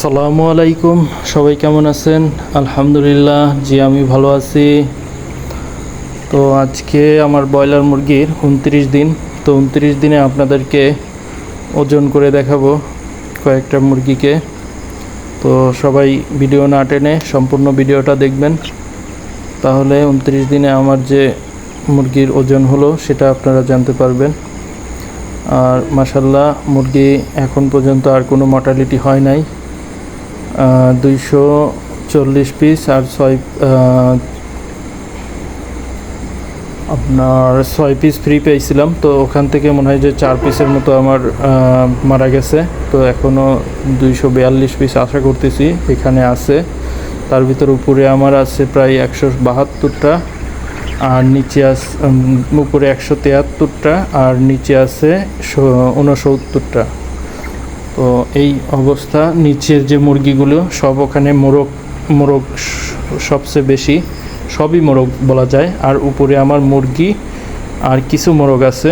আসসালামু আলাইকুম, সবাই কেমন আছেন? আলহামদুলিল্লাহ, জি আমি ভালো আছি। তো আজকে আমার ব্রয়লার মুরগির উনত্রিশ দিন, তো উনত্রিশ দিনে আপনাদেরকে ওজন করে দেখাবো কয়েকটা মুরগিকে। তো সবাই ভিডিও না টেনে সম্পূর্ণ ভিডিওটা দেখবেন। তাহলে উনত্রিশ দিনে আমার যে মুরগির ওজন হলো, সেটা আপনারা জানতে পারবেন। আর মাসাল্লাহ মুরগি এখন পর্যন্ত আর কোনো মর্টালিটি হয় নাই। দুইশো চল্লিশ পিস আর ছয় আপনার ছয় পিস ফ্রি পেয়েছিলাম। তো ওখান থেকে মনে হয় যে চার পিসের মতো আমার মারা গেছে। তো এখনও দুইশো বিয়াল্লিশ পিস আশা করতেছি এখানে আছে। তার ভিতর উপরে আমার আছে প্রায় একশো বাহাত্তরটা, আর নিচে আছে উপরে একশো তিয়াত্তরটা, আর নিচে আছে ঊনসত্তরটা তো এই অবস্থা, নিচের যে মুরগিগুলো, সব ওখানে মোরগ মোরগ সবচেয়ে বেশি, সবই মোরগ বলা যায়। আর উপরে আমার মুরগি আর কিছু মোরগ আছে।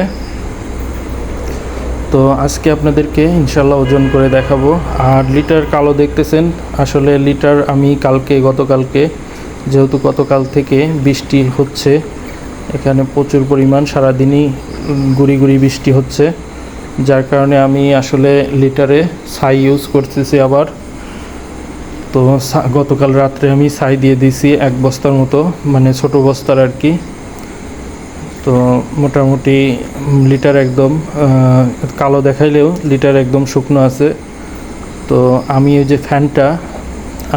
তো আজকে আপনাদেরকে ইনশাল্লাহ ওজন করে দেখাবো। আর লিটার কালো দেখতেছেন, আসলে লিটার আমি কালকে, গতকালকে, যেহেতু গতকাল থেকে বৃষ্টি হচ্ছে, এখানে প্রচুর পরিমাণ, সারাদিনই গুড়ি গুড়ি বৃষ্টি হচ্ছে। যার কারণে আমি আসলে লিটারে ছাই ইউজ করতেছি আবার। তো গতকাল রাত্রে আমি ছাই দিয়ে দিয়েছি এক বস্তার মতো মানে ছোট বস্তার আর কি। তো মোটামুটি লিটার একদম কালো দেখাইলেও লিটার একদম শুকনো আছে। তো আমি ওই যে ফ্যানটা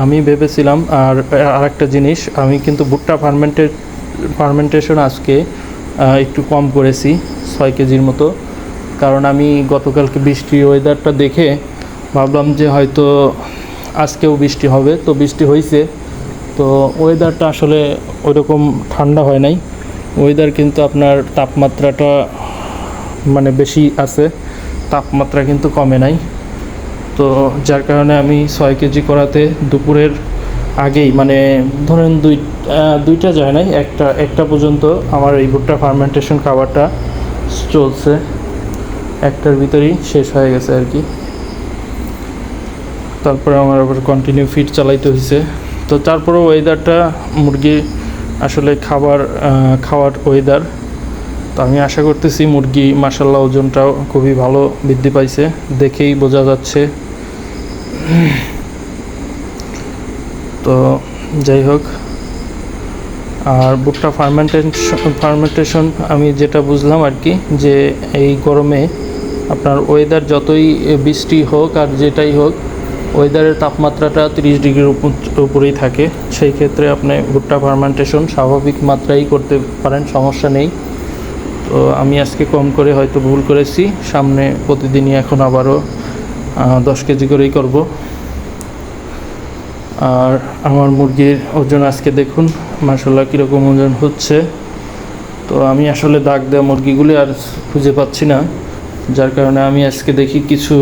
আমি ভেবেছিলাম আর আর একটা জিনিস, আমি কিন্তু ভুট্টা ফার্মেন্টেড ফার্মেন্টেশন আজকে একটু কম করেছি, ছয় কেজির মতো। কারণ আমি গতকালকে বৃষ্টি ওয়েদারটা দেখে ভাবলাম যে হয়তো আজকেও বৃষ্টি হবে, তো বৃষ্টি হয়েছে তো ওয়েদারটা আসলে ওইরকম ঠান্ডা হয় নাই। ওয়েদার কিন্তু আপনার তাপমাত্রাটা মানে বেশি আছে, তাপমাত্রা কিন্তু কমে নাই। তো যার কারণে আমি ছয় কেজি করাতে দুপুরের আগেই মানে ধরেন দুই দুইটা যায় নাই, একটা একটা পর্যন্ত আমার এই ভুট্টা ফার্মেন্টেশন খাবারটা চলছে। একটার ভিতরেই শেষ হয়ে গেছে আর কি। তারপরে আমার আবার কন্টিনিউ ফিট চালাইতে হয়েছে তো তারপরে ওয়েদারটা মুরগি আসলে খাবার খাওয়ার ওয়েদার তো আমি আশা করতেছি মুরগি মাসাল্লাহ ওজনটাও খুবই ভালো বৃদ্ধি পাইছে, দেখেই বোঝা যাচ্ছে। তো যাই হোক, আর ভুট্টা ফার্মেন্টেশন ফার্মেন্টেশন আমি যেটা বুঝলাম আর কি, যে এই গরমে আপনার ওয়েদার যতই বৃষ্টি হোক আর যেটাই হোক ওয়েদারের তাপমাত্রাটা তিরিশ ডিগ্রির উপরেই থাকে। সেই ক্ষেত্রে আপনি ভুট্টা ফার্মেন্টেশন স্বাভাবিক মাত্রাই করতে পারেন, সমস্যা নেই। তো আমি আজকে কম করে হয়তো ভুল করেছি, সামনে প্রতিদিনই এখন আবারও দশ কেজি করেই করব। আর আমার মুরগির ওজন আজকে দেখুন মাসাল্লাহ কীরকম ওজন হচ্ছে। তো আমি আসলে দাগ দেওয়া মুরগিগুলি আর খুঁজে পাচ্ছি না। যার কারণে আমি আজকে দেখি কিছু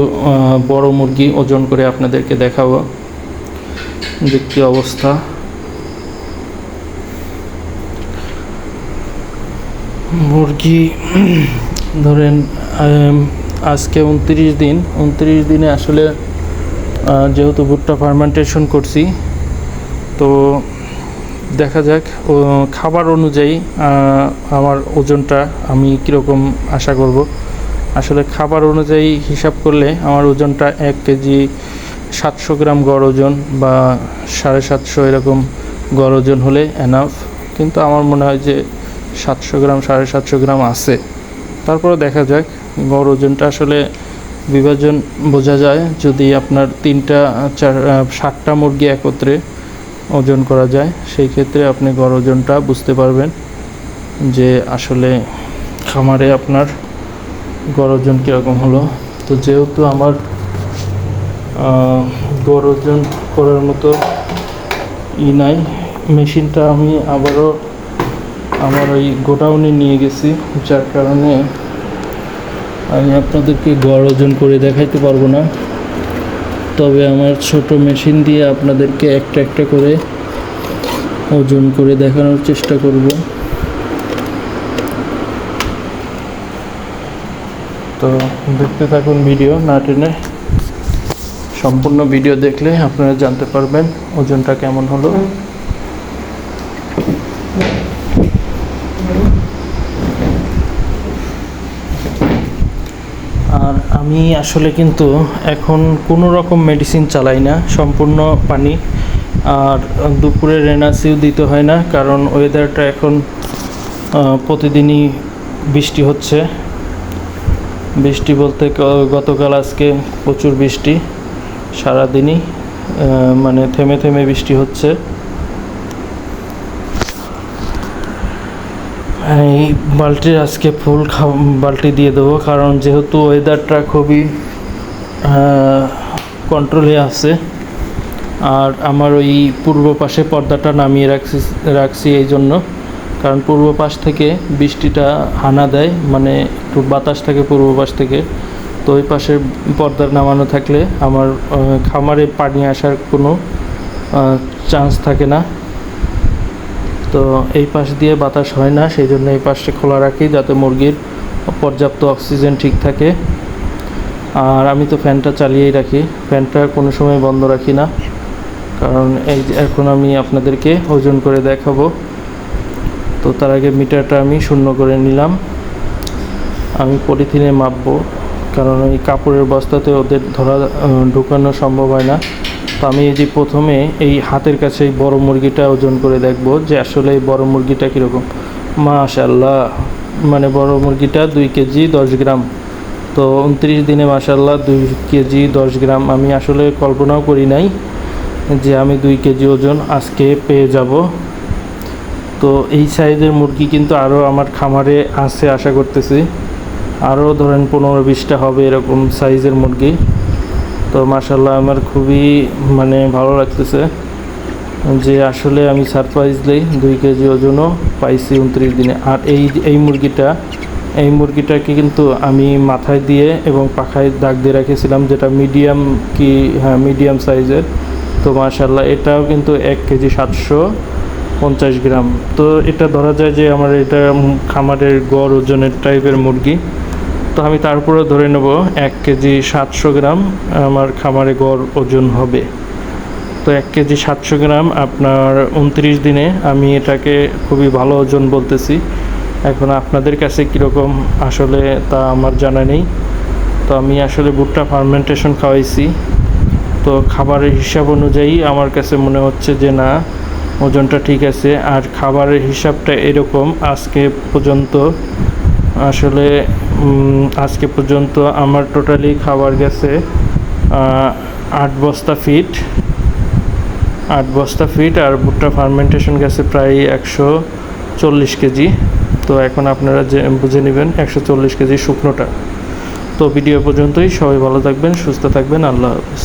বড় মুরগি ওজন করে আপনাদেরকে দেখাবো যে কী অবস্থা। মুরগি, ধরেন আজকে উনত্রিশ দিন, উনত্রিশ দিনে আসলে যেহেতু ভুট্টা ফার্মেন্টেশন করছি, তো দেখা যাক খাবার অনুযায়ী আমার ওজনটা আমি কীরকম আশা করব। আসলে খাবার অনুযায়ী হিসাব করলে আমার ওজনটা এক কেজি সাতশো গ্রাম গড় ওজন বা সাড়ে সাতশো এরকম গড় ওজন হলে এনাফ কিন্তু আমার মনে হয় যে সাতশো গ্রাম, সাড়ে সাতশো গ্রাম আছে। তারপরে দেখা যাক, গড় ওজনটা আসলে বিভাজন বোঝা যায় যদি আপনার তিনটা, চার ষাটটা মুরগি একত্রে ওজন করা যায়। সেই ক্ষেত্রে আপনি গড় ওজনটা বুঝতে পারবেন যে আসলে খামারে আপনার গড় কীরকম হলো? তো যেহেতু আমার গড় ওজন করার মতো ই নাই, মেশিনটা আমি আবারও আমার ওই গোডাউনে নিয়ে গেছি, যার কারণে আমি আপনাদেরকে গড় ওজন করে দেখাইতে পারব না। তবে আমার ছোট মেশিন দিয়ে আপনাদেরকে একটা একটা করে ওজন করে দেখানোর চেষ্টা করব। তো দেখতে থাকুন ভিডিও, না টেনে সম্পূর্ণ ভিডিও দেখলে আপনারা জানতে পারবেন ওজনটা কেমন হলো। আর আমি আসলে কিন্তু এখন কোনো রকম মেডিসিন চালাই না, সম্পূর্ণ পানি। আর দুপুরে রেনাসিও দিতে হয় না, কারণ ওয়েদারটা এখন প্রতিদিনই বৃষ্টি হচ্ছে। বৃষ্টি বলতে গতকাল আজকে প্রচুর বৃষ্টি, সারাদিনই মানে থেমে থেমে বৃষ্টি হচ্ছে। এই বালতির আজকে ফুল বালতি দিয়ে দেবো, কারণ যেহেতু ওয়েদারটা খুবই কন্ট্রোলে আছে, আর আমার ওই পূর্ব পাশে পর্দাটা নামিয়ে রাখছি রাখছি এই জন্য কারণ পূর্ব পাশ থেকে বৃষ্টিটা হানা দেয় মানে একটু বাতাস থাকে পূর্ব পাশ থেকে। তো ওই পাশের পর্দা নামানো থাকলে আমার খামারে পানি আসার কোনো চান্স থাকে না। তো এই পাশ দিয়ে বাতাস হয় না সেই জন্য এই পাশটা খোলা রাখি যাতে মুরগির পর্যাপ্ত অক্সিজেন ঠিক থাকে। আর আমি তো ফ্যানটা চালিয়েই রাখি, ফ্যানটা কোনো সময় বন্ধ রাখি না। কারণ এই এখন আমি আপনাদেরকে ওজন করে দেখাবো। তো তার আগে মিটারটা আমি শূন্য করে নিলাম। আমি পলিথিনে মাপবো, কারণ এই কাপড়ের বস্তাতে ওদের ধরা ঢুকানো সম্ভব হয় না। তো আমি এই যে প্রথমে এই হাতের কাছে এই বড় মুরগিটা ওজন করে দেখব যে আসলে এই বড় মুরগিটা কীরকম। মাশাল্লাহ মানে বড় মুরগিটা দুই কেজি দশ গ্রাম। তো উনত্রিশ দিনে মাশাল্লাহ দুই কেজি দশ গ্রাম। আমি আসলে কল্পনাও করি নাই যে আমি দুই কেজি ওজন আজকে পেয়ে যাব। তো এই সাইজের মুরগি কিন্তু আরও আমার খামারে আছে, আশা করতেছি। আরও ধরেন পনেরো বিশটা হবে এরকম সাইজের মুরগি। তো মাসাল্লাহ আমার খুবই মানে ভালো লাগতেছে যে আসলে আমি সারপ্রাইজলি দুই কেজি ওজনও পাইছি উনত্রিশ দিনে। আর এই এই মুরগিটা, এই মুরগিটাকে কিন্তু আমি মাথায় দিয়ে এবং পাখায় দাগ দিয়ে রেখেছিলাম, যেটা মিডিয়াম কি হ্যাঁ মিডিয়াম সাইজের। তো মাশাল্লাহ এটাও কিন্তু এক কেজি সাতশো। পঞ্চাশ গ্রাম। তো এটা ধরা যায় যে আমার এটা খামারের গড় ওজনের টাইপের মুরগি। তো আমি তারপরে ধরে নেব এক কেজি সাতশো গ্রাম আমার খামারে গড় ওজন হবে। তো এক কেজি সাতশো গ্রাম আপনার উনত্রিশ দিনে আমি এটাকে খুবই ভালো ওজন বলতেছি। এখন আপনাদের কাছে কীরকম আসলে তা আমার জানা নেই। তো আমি আসলে ভুট্টা ফার্মেন্টেশন খাওয়াইছি। তো খাবারের হিসাব অনুযায়ী আমার কাছে মনে হচ্ছে যে না ওজনটা ঠিক আছে। আর খাবারের হিসাবটা এরকম, আজকে পর্যন্ত, আসলে আজকে পর্যন্ত আমার টোটালি খাবার গেছে আট বস্তা ফিট, আট বস্তা ফিট, আর ভুট্টা ফার্মেন্টেশন গেছে প্রায় একশো চল্লিশ কেজি। তো এখন আপনারা যে, বুঝে নেবেন, একশো চল্লিশ কেজি শুকনোটা। তো ভিডিও পর্যন্তই, সবাই ভালো থাকবেন, সুস্থ থাকবেন, আল্লাহ হাফিজ।